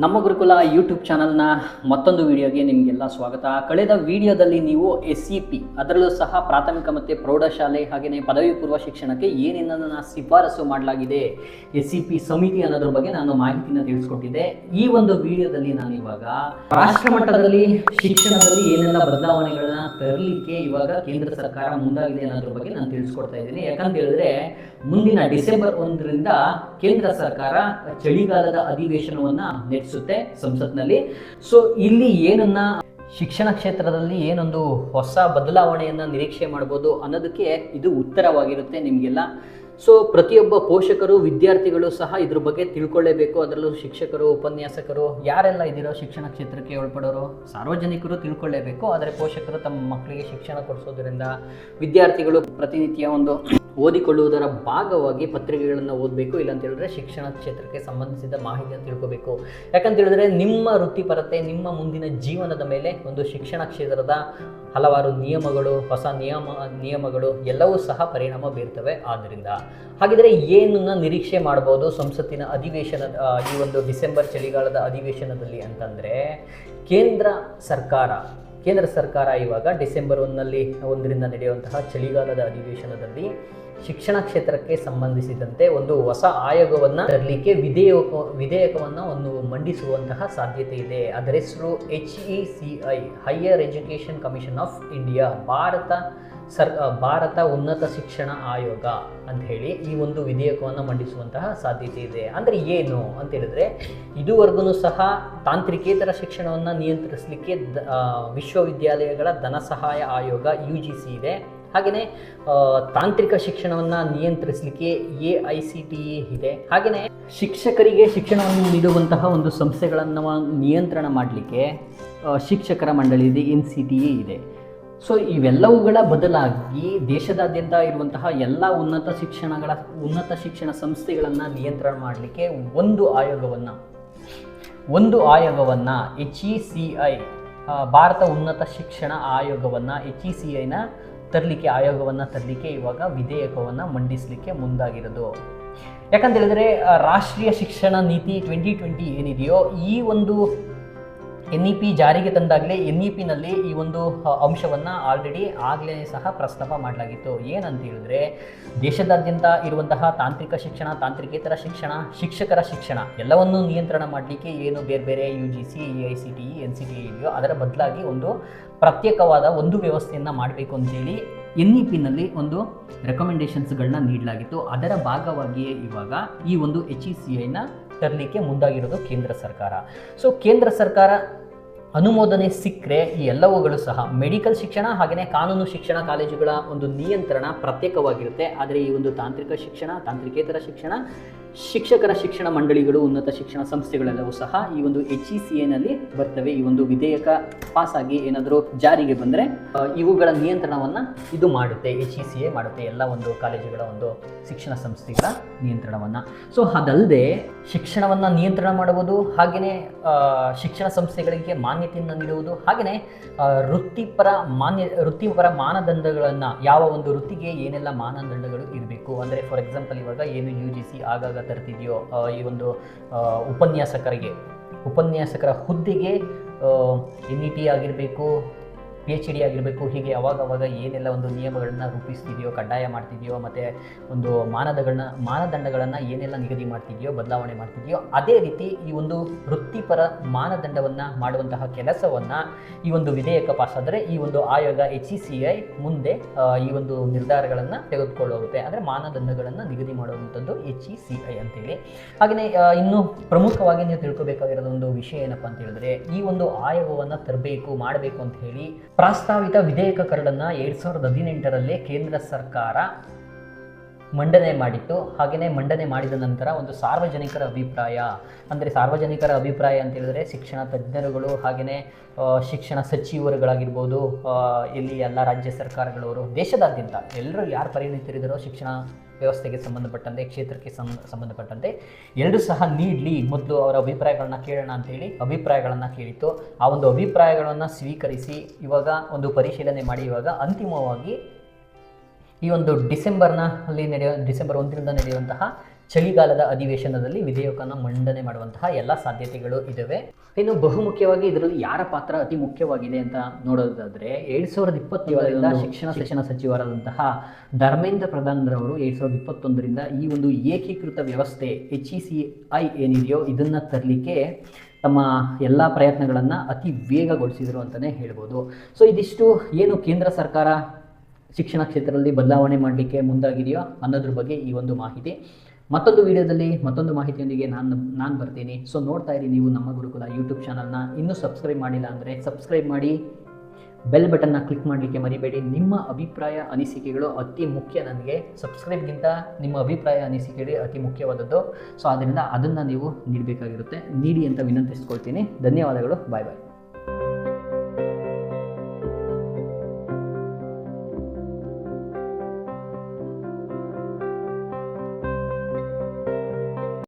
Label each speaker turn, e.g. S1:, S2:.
S1: ನಮ್ಮ ಗುರುಕುಲ ಯೂಟ್ಯೂಬ್ ಚಾನಲ್ನ ಮತ್ತೊಂದು ವಿಡಿಯೋಗೆ ನಿಮಗೆಲ್ಲ ಸ್ವಾಗತ. ಕಳೆದ ವಿಡಿಯೋದಲ್ಲಿ ನೀವು ಎಸ್ ಸಿ ಪಿ ಅದರಲ್ಲೂ ಸಹ ಪ್ರಾಥಮಿಕ ಮತ್ತು ಪ್ರೌಢಶಾಲೆ ಹಾಗೆಯೇ ಪದವಿ ಪೂರ್ವ ಶಿಕ್ಷಣಕ್ಕೆ ಏನೇನನ್ನು ಶಿಫಾರಸು ಮಾಡಲಾಗಿದೆ ಎಸ್ ಸಿ ಪಿ ಸಮಿತಿ ಅನ್ನೋದ್ರ ಬಗ್ಗೆ ನಾನು ಮಾಹಿತಿನ ತಿಳಿಸ್ಕೊಟ್ಟಿದ್ದೆ. ಈ ಒಂದು ವಿಡಿಯೋದಲ್ಲಿ ನಾನು ಇವಾಗ ರಾಷ್ಟ್ರ ಮಟ್ಟದಲ್ಲಿ ಶಿಕ್ಷಣದಲ್ಲಿ ಏನೆಲ್ಲ ಬದಲಾವಣೆಗಳನ್ನ ತರಲಿಕ್ಕೆ ಇವಾಗ ಕೇಂದ್ರ ಸರ್ಕಾರ ಮುಂದಾಗಿದೆ ಅನ್ನೋದ್ರ ಬಗ್ಗೆ ನಾನು ತಿಳಿಸ್ಕೊಡ್ತಾ ಇದ್ದೀನಿ. ಯಾಕಂತ ಹೇಳಿದ್ರೆ, ಮುಂದಿನ ಡಿಸೆಂಬರ್ ಒಂದರಿಂದ ಕೇಂದ್ರ ಸರ್ಕಾರ ಚಳಿಗಾಲದ ಅಧಿವೇಶನವನ್ನ ನಡೆಸುತ್ತೆ ಸಂಸತ್ನಲ್ಲಿ. ಸೊ ಇಲ್ಲಿ ಏನನ್ನ ಶಿಕ್ಷಣ ಕ್ಷೇತ್ರದಲ್ಲಿ ಏನೊಂದು ಹೊಸ ಬದಲಾವಣೆಯನ್ನ ನಿರೀಕ್ಷೆ ಮಾಡ್ಬೋದು ಅನ್ನೋದಕ್ಕೆ ಇದು ಉತ್ತರವಾಗಿರುತ್ತೆ ನಿಮಗೆಲ್ಲ. ಸೊ ಪ್ರತಿಯೊಬ್ಬ ಪೋಷಕರು, ವಿದ್ಯಾರ್ಥಿಗಳು ಸಹ ಇದ್ರ ಬಗ್ಗೆ ತಿಳ್ಕೊಳ್ಳೇಬೇಕು. ಅದರಲ್ಲೂ ಶಿಕ್ಷಕರು, ಉಪನ್ಯಾಸಕರು, ಯಾರೆಲ್ಲ ಇದ್ದೀರೋ ಶಿಕ್ಷಣ ಕ್ಷೇತ್ರಕ್ಕೆ ಒಳಪಡೋರು, ಸಾರ್ವಜನಿಕರು ತಿಳ್ಕೊಳ್ಳೇಬೇಕು. ಆದರೆ ಪೋಷಕರು ತಮ್ಮ ಮಕ್ಕಳಿಗೆ ಶಿಕ್ಷಣ ಕೊಡಿಸೋದ್ರಿಂದ ವಿದ್ಯಾರ್ಥಿಗಳು ಪ್ರತಿನಿತ್ಯ ಒಂದು ಓದಿಕೊಳ್ಳುವುದರ ಭಾಗವಾಗಿ ಪತ್ರಿಕೆಗಳನ್ನು ಓದಬೇಕು ಇಲ್ಲಾಂತ ಹೇಳಿದ್ರೆ ಶಿಕ್ಷಣ ಕ್ಷೇತ್ರಕ್ಕೆ ಸಂಬಂಧಿಸಿದ ಮಾಹಿತಿಯನ್ನು ತಿಳ್ಕೋಬೇಕು. ಯಾಕಂತ ಹೇಳಿದ್ರೆ ನಿಮ್ಮ ವೃತ್ತಿಪರತೆ, ನಿಮ್ಮ ಮುಂದಿನ ಜೀವನದ ಮೇಲೆ ಒಂದು ಶಿಕ್ಷಣ ಕ್ಷೇತ್ರದ ಹಲವಾರು ನಿಯಮಗಳು, ಹೊಸ ನಿಯಮ, ನಿಯಮಗಳು ಎಲ್ಲವೂ ಸಹ ಪರಿಣಾಮ ಬೀರ್ತವೆ. ಆದ್ದರಿಂದ ಹಾಗಿದ್ರೆ ಏನನ್ನ ನಿರೀಕ್ಷೆ ಮಾಡ್ಬೋದು ಸಂಸತ್ತಿನ ಅಧಿವೇಶನ ಈ ಒಂದು ಡಿಸೆಂಬರ್ ಚಳಿಗಾಲದ ಅಧಿವೇಶನದಲ್ಲಿ ಅಂತಂದರೆ ಕೇಂದ್ರ ಸರ್ಕಾರ ಕೇಂದ್ರ ಸರ್ಕಾರ ಇವಾಗ ಡಿಸೆಂಬರ್ ಒಂದರಲ್ಲಿ ಒಂದರಿಂದ ನಡೆಯುವಂತಹ ಚಳಿಗಾಲದ ಅಧಿವೇಶನದಲ್ಲಿ ಶಿಕ್ಷಣ ಕ್ಷೇತ್ರಕ್ಕೆ ಸಂಬಂಧಿಸಿದಂತೆ ಒಂದು ಹೊಸ ಆಯೋಗವನ್ನು ತರಲಿಕ್ಕೆ ವಿಧೇಯಕ, ವಿಧೇಯಕವನ್ನು ಒಂದು ಮಂಡಿಸುವಂತಹ ಸಾಧ್ಯತೆ ಇದೆ. ಅದರ ಹೆಸರು H E C I higher education commission of India Bharat sir, Bharat ಉನ್ನತ ಶಿಕ್ಷಣ ಆಯೋಗ ಅಂತ ಹೇಳಿ ಈ ಒಂದು ವಿಧೇಯಕವನ್ನು ಮಂಡಿಸುವಂತಹ ಸಾಧ್ಯತೆ ಇದೆ. ಅಂದರೆ ಏನು ಅಂತ ಹೇಳಿದ್ರೆ ಇದುವರೆಗೂ ಸಹ ತಾಂತ್ರಿಕೇತರ ಶಿಕ್ಷಣವನ್ನು ನಿಯಂತ್ರಿಸಲಿಕ್ಕೆ ವಿಶ್ವವಿದ್ಯಾಲಯಗಳ ಧನ ಸಹಾಯ ಆಯೋಗ ಯು ಜಿ ಸಿ ಇದೆ. ಹಾಗೆಯೇ ತಾಂತ್ರಿಕ ಶಿಕ್ಷಣವನ್ನು ನಿಯಂತ್ರಿಸಲಿಕ್ಕೆ A I C T E ಇದೆ. ಹಾಗೆಯೇ ಶಿಕ್ಷಕರಿಗೆ ಶಿಕ್ಷಣವನ್ನು ನೀಡುವಂತಹ ಒಂದು ಸಂಸ್ಥೆಗಳನ್ನು ನಿಯಂತ್ರಣ ಮಾಡಲಿಕ್ಕೆ ಶಿಕ್ಷಕರ ಮಂಡಳಿ ಇದೆ ಎನ್ ಸಿ ಟಿ ಇ ಇದೆ. ಸೊ, ಇವೆಲ್ಲವುಗಳ ಬದಲಾಗಿ ದೇಶದಾದ್ಯಂತ ಇರುವಂತಹ ಎಲ್ಲ ಉನ್ನತ ಶಿಕ್ಷಣಗಳ, ಉನ್ನತ ಶಿಕ್ಷಣ ಸಂಸ್ಥೆಗಳನ್ನು ನಿಯಂತ್ರಣ ಮಾಡಲಿಕ್ಕೆ ಒಂದು ಆಯೋಗವನ್ನು ಒಂದು ಆಯೋಗವನ್ನು H E C I Bharat ಉನ್ನತ ಶಿಕ್ಷಣ ಆಯೋಗವನ್ನು ಎಚ್ ಇ ಸಿ ಐನ ತರಲಿಕ್ಕೆ, ಆಯೋಗವನ್ನು ತರಲಿಕ್ಕೆ, ಇವಾಗ ವಿಧೇಯಕವನ್ನು ಮಂಡಿಸಲಿಕ್ಕೆ ಮುಂದಾಗಿರೋದು. ಯಾಕಂತ ಹೇಳಿದ್ರೆ ರಾಷ್ಟ್ರೀಯ ಶಿಕ್ಷಣ ನೀತಿ ಟ್ವೆಂಟಿ ಟ್ವೆಂಟಿ ಏನಿದೆಯೋ, ಈ ಒಂದು ಎನ್ ಇ ಪಿ ಜಾರಿಗೆ ತಂದಾಗಲೇ ಎನ್ ಇ ಪಿನಲ್ಲಿ ಈ ಒಂದು ಅಂಶವನ್ನು ಆಲ್ರೆಡಿ ಆಗಲೇ ಸಹ ಪ್ರಸ್ತಾಪ ಮಾಡಲಾಗಿತ್ತು. ಏನಂತ ಹೇಳಿದ್ರೆ ದೇಶದಾದ್ಯಂತ ಇರುವಂತಹ ತಾಂತ್ರಿಕ ಶಿಕ್ಷಣ, ತಾಂತ್ರಿಕೇತರ ಶಿಕ್ಷಣ, ಶಿಕ್ಷಕರ ಶಿಕ್ಷಣ ಎಲ್ಲವನ್ನು ನಿಯಂತ್ರಣ ಮಾಡಲಿಕ್ಕೆ ಏನು ಬೇರೆ ಬೇರೆ U G C A I C T E N C T ಇದೆಯೋ ಅದರ ಬದಲಾಗಿ ಒಂದು ಪ್ರತ್ಯೇಕವಾದ ಒಂದು ವ್ಯವಸ್ಥೆಯನ್ನು ಮಾಡಬೇಕು ಅಂತೇಳಿ ಎನ್ ಇ ಪಿನಲ್ಲಿ ಒಂದು ರೆಕಮೆಂಡೇಶನ್ಸ್ಗಳನ್ನ ನೀಡಲಾಗಿತ್ತು. ಅದರ ಭಾಗವಾಗಿಯೇ ಇವಾಗ ಈ ಒಂದು ಎಚ್ ಇ ಸಿ ಐನ ತರಲಿಕ್ಕೆ ಮುಂದಾಗಿರೋದು ಕೇಂದ್ರ ಸರ್ಕಾರ. ಸೊ ಕೇಂದ್ರ ಸರ್ಕಾರ ಅನುಮೋದನೆ ಸಿಕ್ಕರೆ ಈ ಎಲ್ಲವುಗಳು ಸಹ ಮೆಡಿಕಲ್ ಶಿಕ್ಷಣ ಹಾಗೆಯೇ ಕಾನೂನು ಶಿಕ್ಷಣ ಕಾಲೇಜುಗಳ ಒಂದು ನಿಯಂತ್ರಣ ಪ್ರತ್ಯೇಕವಾಗಿರುತ್ತೆ. ಆದರೆ ಈ ಒಂದು ತಾಂತ್ರಿಕ ಶಿಕ್ಷಣ, ತಾಂತ್ರಿಕೇತರ ಶಿಕ್ಷಣ ಶಿಕ್ಷಕರ ಶಿಕ್ಷಣ ಮಂಡಳಿಗಳು, ಉನ್ನತ ಶಿಕ್ಷಣ ಸಂಸ್ಥೆಗಳೆಲ್ಲವೂ ಸಹ ಈ ಒಂದು ಎಚ್ ಇ ಸಿ ಎನಲ್ಲಿ ಬರ್ತವೆ. ಈ ಒಂದು ವಿಧೇಯಕ ಪಾಸ್ ಆಗಿ ಏನಾದರೂ ಜಾರಿಗೆ ಬಂದರೆ ಇವುಗಳ ನಿಯಂತ್ರಣವನ್ನು ಇದು ಮಾಡುತ್ತೆ ಎಚ್ ಇ ಸಿ ಎ ಮಾಡುತ್ತೆ, ಎಲ್ಲ ಒಂದು ಕಾಲೇಜುಗಳ ಒಂದು ಶಿಕ್ಷಣ ಸಂಸ್ಥೆಗಳ ನಿಯಂತ್ರಣವನ್ನು. ಸೊ ಅದಲ್ಲದೆ ಶಿಕ್ಷಣವನ್ನು ನಿಯಂತ್ರಣ ಮಾಡುವುದು ಹಾಗೆಯೇ ಶಿಕ್ಷಣ ಸಂಸ್ಥೆಗಳಿಗೆ ಮಾನ್ಯತೆಯನ್ನು ನೀಡುವುದು ಹಾಗೆಯೇ ವೃತ್ತಿಪರ ಮಾನ್ಯ, ವೃತ್ತಿಪರ ಮಾನದಂಡಗಳನ್ನು, ಯಾವ ಒಂದು ವೃತ್ತಿಗೆ ಏನೆಲ್ಲ ಮಾನದಂಡಗಳು ಇರಬೇಕು ಅಂದರೆ ಫಾರ್ ಎಕ್ಸಾಂಪಲ್ ಇವಾಗ ಏನು ಯು ಜಿ ಸಿ ಆಗಾಗ ತರ್ತಿದೆಯೋ ಈ ಒಂದು ಉಪನ್ಯಾಸಕರಿಗೆ, ಉಪನ್ಯಾಸಕರ ಹುದ್ದೆಗೆ ಎನ್ ಇ ಟಿ ಆಗಿರಬೇಕು ಪಿ ಎಚ್ ಡಿ ಆಗಿರಬೇಕು, ಹೀಗೆ ಅವಾಗ ಅವಾಗ ಏನೆಲ್ಲ ಒಂದು ನಿಯಮಗಳನ್ನು ರೂಪಿಸ್ತಿದೆಯೋ, ಕಡ್ಡಾಯ ಮಾಡ್ತಿದೆಯೋ, ಮತ್ತು ಒಂದು ಮಾನದಗಳನ್ನ ಮಾನದಂಡಗಳನ್ನು ಏನೆಲ್ಲ ನಿಗದಿ ಮಾಡ್ತಿದೆಯೋ, ಬದಲಾವಣೆ ಮಾಡ್ತಿದೆಯೋ, ಅದೇ ರೀತಿ ಈ ಒಂದು ವೃತ್ತಿಪರ ಮಾನದಂಡವನ್ನು ಮಾಡುವಂತಹ ಕೆಲಸವನ್ನು ಈ ಒಂದು ವಿಧೇಯಕ ಪಾಸಾದರೆ ಈ ಒಂದು ಆಯೋಗ ಎಚ್ ಇ ಸಿ ಐ ಮುಂದೆ ಈ ಒಂದು ನಿರ್ಧಾರಗಳನ್ನು ತೆಗೆದುಕೊಳ್ಳುತ್ತೆ. ಅಂದರೆ ಮಾನದಂಡಗಳನ್ನು ನಿಗದಿ ಮಾಡುವಂಥದ್ದು ಎಚ್ ಇ ಸಿ ಐ ಅಂತೇಳಿ ಹಾಗೆಯೇ ಇನ್ನು ಪ್ರಮುಖವಾಗಿ ನೀವು ತಿಳ್ಕೊಬೇಕಾಗಿರೋದು ಒಂದು ವಿಷಯ ಏನಪ್ಪ ಅಂತ ಹೇಳಿದ್ರೆ, ಈ ಒಂದು ಆಯೋಗವನ್ನು ತರಬೇಕು, ಮಾಡಬೇಕು ಅಂತ ಹೇಳಿ ಪ್ರಸ್ತಾವಿತ ವಿಧೇಯಕ ಕರಡನ್ನು ಎರಡು ಸಾವಿರದ ಹದಿನೆಂಟರಲ್ಲೇ ಕೇಂದ್ರ ಸರ್ಕಾರ ಮಂಡನೆ ಮಾಡಿತ್ತು. ಹಾಗೆಯೇ ಮಂಡನೆ ಮಾಡಿದ ನಂತರ ಒಂದು ಸಾರ್ವಜನಿಕರ ಅಭಿಪ್ರಾಯ. ಅಂದರೆ ಸಾರ್ವಜನಿಕರ ಅಭಿಪ್ರಾಯ ಅಂತ ಹೇಳಿದ್ರೆ ಶಿಕ್ಷಣ ತಜ್ಞರುಗಳು ಹಾಗೆಯೇ ಶಿಕ್ಷಣ ಸಚಿವರುಗಳಾಗಿರ್ಬೋದು ಇಲ್ಲಿ ಎಲ್ಲ ರಾಜ್ಯ ಸರ್ಕಾರಗಳವರು ದೇಶದಾದ್ಯಂತ ಎಲ್ಲರೂ ಯಾರು ಪರಿಣಿತರಿದ್ದಾರೋ ಶಿಕ್ಷಣ ವ್ಯವಸ್ಥೆಗೆ ಸಂಬಂಧಪಟ್ಟಂತೆ, ಕ್ಷೇತ್ರಕ್ಕೆ ಸಂಬಂಧಪಟ್ಟಂತೆ ಎಲ್ಲರೂ ಸಹ ನೀಡಲಿ. ಮೊದಲು ಅವರ ಅಭಿಪ್ರಾಯಗಳನ್ನ ಕೇಳೋಣ ಅಂತೇಳಿ ಅಭಿಪ್ರಾಯಗಳನ್ನು ಕೇಳಿತ್ತು. ಆ ಒಂದು ಅಭಿಪ್ರಾಯಗಳನ್ನು ಸ್ವೀಕರಿಸಿ ಇವಾಗ ಒಂದು ಪರಿಶೀಲನೆ ಮಾಡಿ ಇವಾಗ ಅಂತಿಮವಾಗಿ ಈ ಒಂದು ಡಿಸೆಂಬರ್ನ ಅಲ್ಲಿ ನಡೆಯೋ ಡಿಸೆಂಬರ್ ಒಂದರಿಂದ ನಡೆಯುವಂತಹ ಚಳಿಗಾಲದ ಅಧಿವೇಶನದಲ್ಲಿ ವಿಧೇಯಕನ ಮಂಡನೆ ಮಾಡುವಂತಹ ಎಲ್ಲ ಸಾಧ್ಯತೆಗಳು ಇದ್ದಾವೆ ಇನ್ನು ಬಹುಮುಖ್ಯವಾಗಿ ಇದರಲ್ಲಿ ಯಾರ ಪಾತ್ರ ಅತಿ ಮುಖ್ಯವಾಗಿದೆ ಅಂತ ನೋಡೋದಾದ್ರೆ ಎರಡ್ ಸಾವಿರದ ಇಪ್ಪತ್ತೇಳರಿಂದ ಶಿಕ್ಷಣ ಶಿಕ್ಷಣ ಸಚಿವರಾದಂತಹ ಧರ್ಮೇಂದ್ರ ಪ್ರಧಾನ್ ರವರು ಎರಡ್ ಸಾವಿರದ ಇಪ್ಪತ್ತೊಂದರಿಂದ ಈ ಒಂದು ಏಕೀಕೃತ ವ್ಯವಸ್ಥೆ ಎಚ್ ಇ ಸಿ ಐ ಏನಿದೆಯೋ ಇದನ್ನ ತರಲಿಕ್ಕೆ ತಮ್ಮ ಎಲ್ಲ ಪ್ರಯತ್ನಗಳನ್ನು ಅತಿ ವೇಗಗೊಳಿಸಿದರು ಅಂತಲೇ ಹೇಳ್ಬೋದು. ಸೊ ಇದಿಷ್ಟು ಏನು ಕೇಂದ್ರ ಸರ್ಕಾರ ಶಿಕ್ಷಣ ಕ್ಷೇತ್ರದಲ್ಲಿ ಬದಲಾವಣೆ ಮಾಡಲಿಕ್ಕೆ ಮುಂದಾಗಿದೆಯೋ ಅನ್ನೋದ್ರ ಬಗ್ಗೆ ಈ ಒಂದು ಮಾಹಿತಿ. ಮತ್ತೊಂದು ವಿಡಿಯೋದಲ್ಲಿ ಮತ್ತೊಂದು ಮಾಹಿತಿಯೊಂದಿಗೆ ನಾನು ನಾನು ಬರ್ತೀನಿ. ಸೊ ನೋಡ್ತಾ ಇರಿ ನೀವು ನಮ್ಮ ಗುರುಕುಲ ಯೂಟ್ಯೂಬ್ ಚಾನಲ್ನ ಇನ್ನೂ ಸಬ್ಸ್ಕ್ರೈಬ್ ಮಾಡಿಲ್ಲ ಅಂದರೆ ಸಬ್ಸ್ಕ್ರೈಬ್ ಮಾಡಿ. ಬೆಲ್ ಬಟನ್ನ ಕ್ಲಿಕ್ ಮಾಡಲಿಕ್ಕೆ ಮರಿಬೇಡಿ. ನಿಮ್ಮ ಅಭಿಪ್ರಾಯ, ಅನಿಸಿಕೆಗಳು ಅತಿ ಮುಖ್ಯ ನನಗೆ. ಸಬ್ಸ್ಕ್ರೈಬ್ಗಿಂತ ನಿಮ್ಮ ಅಭಿಪ್ರಾಯ, ಅನಿಸಿಕೆಗಳೇ ಅತಿ ಮುಖ್ಯವಾದದ್ದು. ಸೊ ಆದ್ದರಿಂದ ಅದನ್ನು ನೀವು ನೀಡಬೇಕಾಗಿರುತ್ತೆ. ನೀಡಿ ಅಂತ ವಿನಂತಿಸ್ಕೊಳ್ತೀನಿ. ಧನ್ಯವಾದಗಳು. ಬಾಯ್ ಬಾಯ್